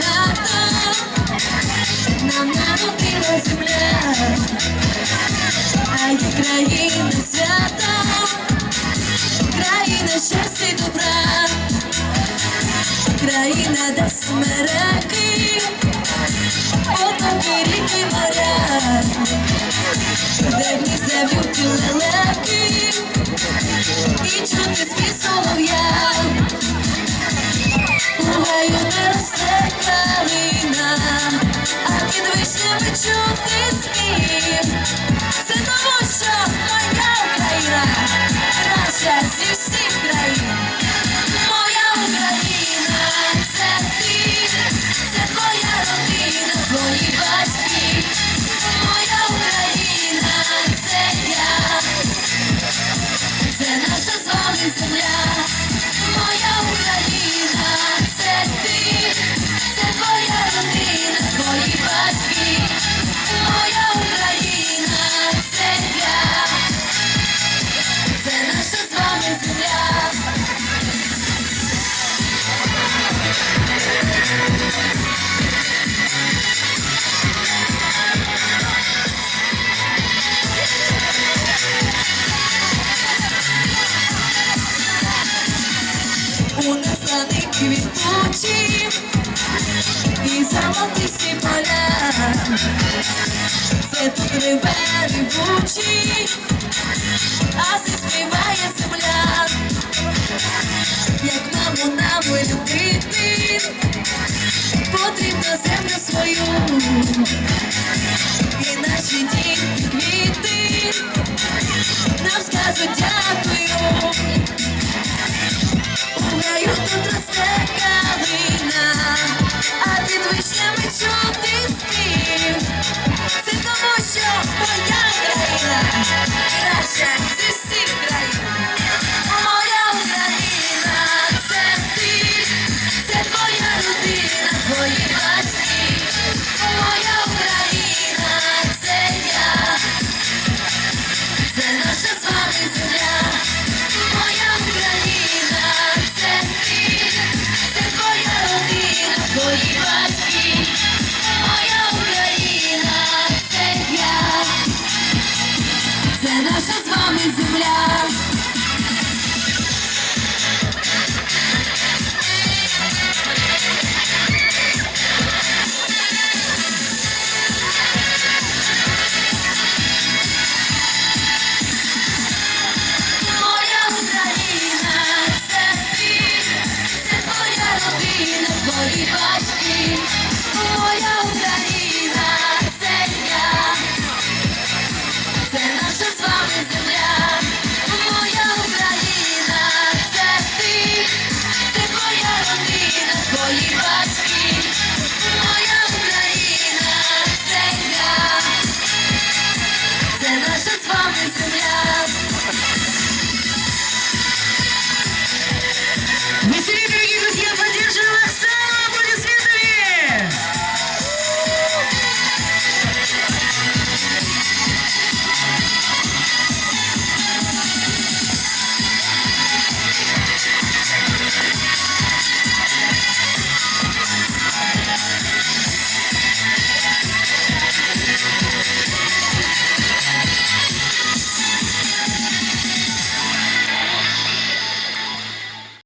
багато, нам народила земля, а є країна свята, країна щастя й добра, країна, де смереки, потоки ріки моря, лани квітучі і золотисті поля. Це тут реве ревучі, а заспіває земля. Як маму нам любити, потрібно землю свою. наша з вами земля.